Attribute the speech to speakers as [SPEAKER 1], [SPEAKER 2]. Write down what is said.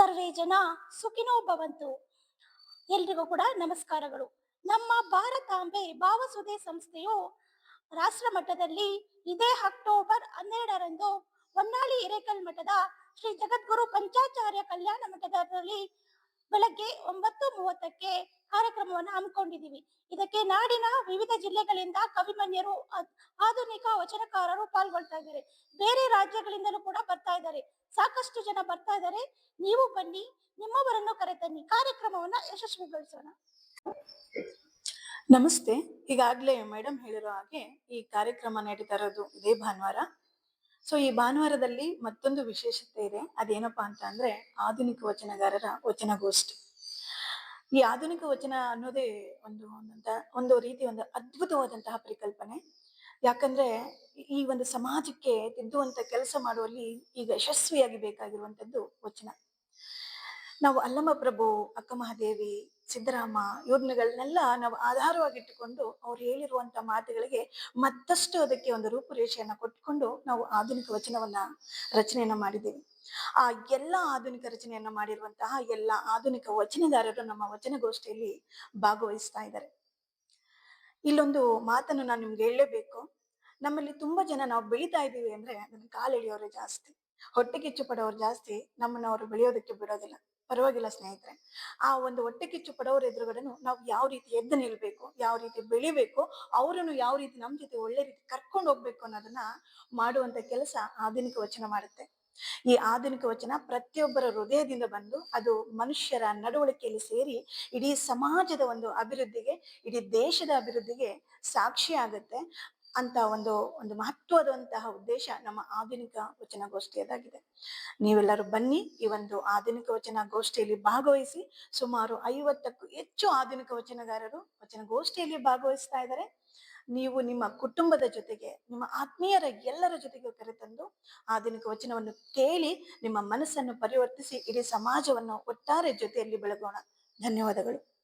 [SPEAKER 1] ಸರ್ವೇ ಜನ ಸುಖಿನೋ ಭವಂತು. ಎಲ್ರಿಗೂ ಕೂಡ ನಮಸ್ಕಾರಗಳು. ನಮ್ಮ ಭಾರತಾಂಬೆ ಭಾವಸುದೆ ಸಂಸ್ಥೆಯು ರಾಷ್ಟ್ರ ಮಟ್ಟದಲ್ಲಿ ಇದೇ ಅಕ್ಟೋಬರ್ ಹನ್ನೆರಡರಂದು ಹೊನ್ನಾಳಿ ಹಿರೇಕಲ್ ಮಠದ ಶ್ರೀ ಜಗದ್ಗುರು ಪಂಚಾಚಾರ್ಯ ಕಲ್ಯಾಣ ಮಠದಲ್ಲಿ ಬೆಳಗ್ಗೆ ಒಂಬತ್ತು ಮೂವತ್ತಕ್ಕೆ ಕಾರ್ಯಕ್ರಮವನ್ನು ಹಮ್ಮಿಕೊಂಡಿದ್ದೀವಿ. ಇದಕ್ಕೆ ನಾಡಿನ ವಿವಿಧ ಜಿಲ್ಲೆಗಳಿಂದ ಕವಿಮನ್ಯರು ಆಧುನಿಕ ವಚನಕಾರರು ಪಾಲ್ಗೊಳ್ತಾ ಇದ್ದಾರೆ. ಬೇರೆ ರಾಜ್ಯಗಳಿಂದಲೂ ಕೂಡ ಬರ್ತಾ ಇದ್ದಾರೆ. ಸಾಕಷ್ಟು ಜನ ಬರ್ತಾ ಇದ್ದಾರೆ. ನೀವು ಬನ್ನಿ, ನಿಮ್ಮವರನ್ನು ಕರೆತನ್ನಿ. ಕಾರ್ಯಕ್ರಮವನ್ನ ಯಶಸ್ವಿಗೊಳಿಸೋಣ.
[SPEAKER 2] ನಮಸ್ತೆ. ಈಗಾಗಲೇ ಮೇಡಮ್ ಹೇಳಿರೋ ಹಾಗೆ ಈ ಕಾರ್ಯಕ್ರಮ ನಡೀತಾ ಇರೋದು ಇದೇ ಭಾನುವಾರ. ಸೊ ಈ ಭಾನುವಾರದಲ್ಲಿ ಮತ್ತೊಂದು ವಿಶೇಷತೆ ಇದೆ. ಅದೇನಪ್ಪಾ ಅಂತ ಅಂದ್ರೆ ಆಧುನಿಕ ವಚನಗಾರರ ವಚನಗೋಷ್ಠಿ. ಈ ಆಧುನಿಕ ವಚನ ಅನ್ನೋದೇ ಒಂದು ಒಂದು ರೀತಿ, ಒಂದು ಅದ್ಭುತವಾದಂತಹ ಪರಿಕಲ್ಪನೆ. ಯಾಕಂದ್ರೆ ಈ ಒಂದು ಸಮಾಜಕ್ಕೆ ತಿದ್ದುವಂತ ಕೆಲಸ ಮಾಡುವಲ್ಲಿ ಈಗ ಯಶಸ್ವಿಯಾಗಿ ಬೇಕಾಗಿರುವಂತದ್ದು ವಚನ. ನಾವು ಅಲ್ಲಮ್ಮ ಪ್ರಭು, ಅಕ್ಕ ಮಹಾದೇವಿ, ಸಿದ್ದರಾಮ ಇವ್ರನ್ನೆಲ್ಲ ನಾವು ಆಧಾರವಾಗಿಟ್ಟುಕೊಂಡು ಅವ್ರು ಹೇಳಿರುವಂತ ಮಾತುಗಳಿಗೆ ಮತ್ತಷ್ಟು ಅದಕ್ಕೆ ಒಂದು ರೂಪುರೇಷೆಯನ್ನ ಕೊಟ್ಕೊಂಡು ನಾವು ಆಧುನಿಕ ವಚನವನ್ನ ರಚನೆಯನ್ನ ಮಾಡಿದ್ದೀವಿ. ಆ ಎಲ್ಲ ಆಧುನಿಕ ರಚನೆಯನ್ನ ಮಾಡಿರುವಂತಹ ಎಲ್ಲ ಆಧುನಿಕ ವಚನದಾರರು ನಮ್ಮ ವಚನಗೋಷ್ಠಿಯಲ್ಲಿ ಭಾಗವಹಿಸ್ತಾ ಇದ್ದಾರೆ. ಇಲ್ಲೊಂದು ಮಾತನ್ನು ನಾನು ನಿಮ್ಗೆ ಹೇಳಲೇಬೇಕು. ನಮ್ಮಲ್ಲಿ ತುಂಬಾ ಜನ ನಾವು ಬೆಳಿತಾ ಇದ್ದೀವಿ ಅಂದ್ರೆ ಅದನ್ನ ಕಾಲು ಜಾಸ್ತಿ. ಹೊಟ್ಟೆ ಕಿಚ್ಚು ಪಡೋರು ಜಾಸ್ತಿ, ನಮ್ಮನ್ನ ಅವರು ಬೆಳೆಯೋದಕ್ಕೆ ಬಿಡೋದಿಲ್ಲ. ಪರವಾಗಿಲ್ಲ ಸ್ನೇಹಿತರೆ. ಆ ಒಂದು ಹೊಟ್ಟೆ ಕಿಚ್ಚು ಪಡೋರ ಎದುರುಗಡೆನು ನಾವು ಯಾವ ರೀತಿ ಎದ್ದು ನಿಲ್ಬೇಕು, ಯಾವ ರೀತಿ ಬೆಳಿಬೇಕು ಅವರನ್ನು ಯಾವ ರೀತಿ ನಮ್ಮ ಜೊತೆ ಒಳ್ಳೆ ರೀತಿ ಕರ್ಕೊಂಡು ಹೋಗ್ಬೇಕು ಅನ್ನೋದನ್ನ ಮಾಡುವಂತ ಕೆಲಸ ಆಧುನಿಕ ವಚನ ಮಾಡುತ್ತೆ. ಈ ಆಧುನಿಕ ವಚನ ಪ್ರತಿಯೊಬ್ಬರ ಹೃದಯದಿಂದ ಬಂದು ಅದು ಮನುಷ್ಯರ ನಡವಳಿಕೆಯಲ್ಲಿ ಸೇರಿ ಇಡೀ ಸಮಾಜದ ಒಂದು ಅಭಿವೃದ್ಧಿಗೆ, ಇಡೀ ದೇಶದ ಅಭಿವೃದ್ಧಿಗೆ ಸಾಕ್ಷಿ ಆಗುತ್ತೆ. ಅಂತ ಒಂದು ಒಂದು ಮಹತ್ವದಂತಹ ಉದ್ದೇಶ ನಮ್ಮ ಆಧುನಿಕ ವಚನಗೋಷ್ಠಿಯದಾಗಿದೆ. ನೀವೆಲ್ಲರೂ ಬನ್ನಿ, ಈ ಒಂದು ಆಧುನಿಕ ವಚನ ಗೋಷ್ಠಿಯಲ್ಲಿ ಭಾಗವಹಿಸಿ, ಸುಮಾರು ಐವತ್ತಕ್ಕೂ ಹೆಚ್ಚು ಆಧುನಿಕ ವಚನಗಾರರು ವಚನಗೋಷ್ಠಿಯಲ್ಲಿ ಭಾಗವಹಿಸ್ತಾ ಇದ್ದಾರೆ. ನೀವು ನಿಮ್ಮ ಕುಟುಂಬದ ಜೊತೆಗೆ, ನಿಮ್ಮ ಆತ್ಮೀಯರ ಎಲ್ಲರ ಜೊತೆಗೆ ಕರೆತಂದು ಆಧುನಿಕ ವಚನವನ್ನು ಕೇಳಿ, ನಿಮ್ಮ ಮನಸ್ಸನ್ನು ಪರಿವರ್ತಿಸಿ, ಇಡೀ ಸಮಾಜವನ್ನು ಒಟ್ಟಾರೆ ಜೊತೆಯಲ್ಲಿ ಬೆಳಗೋಣ. ಧನ್ಯವಾದಗಳು.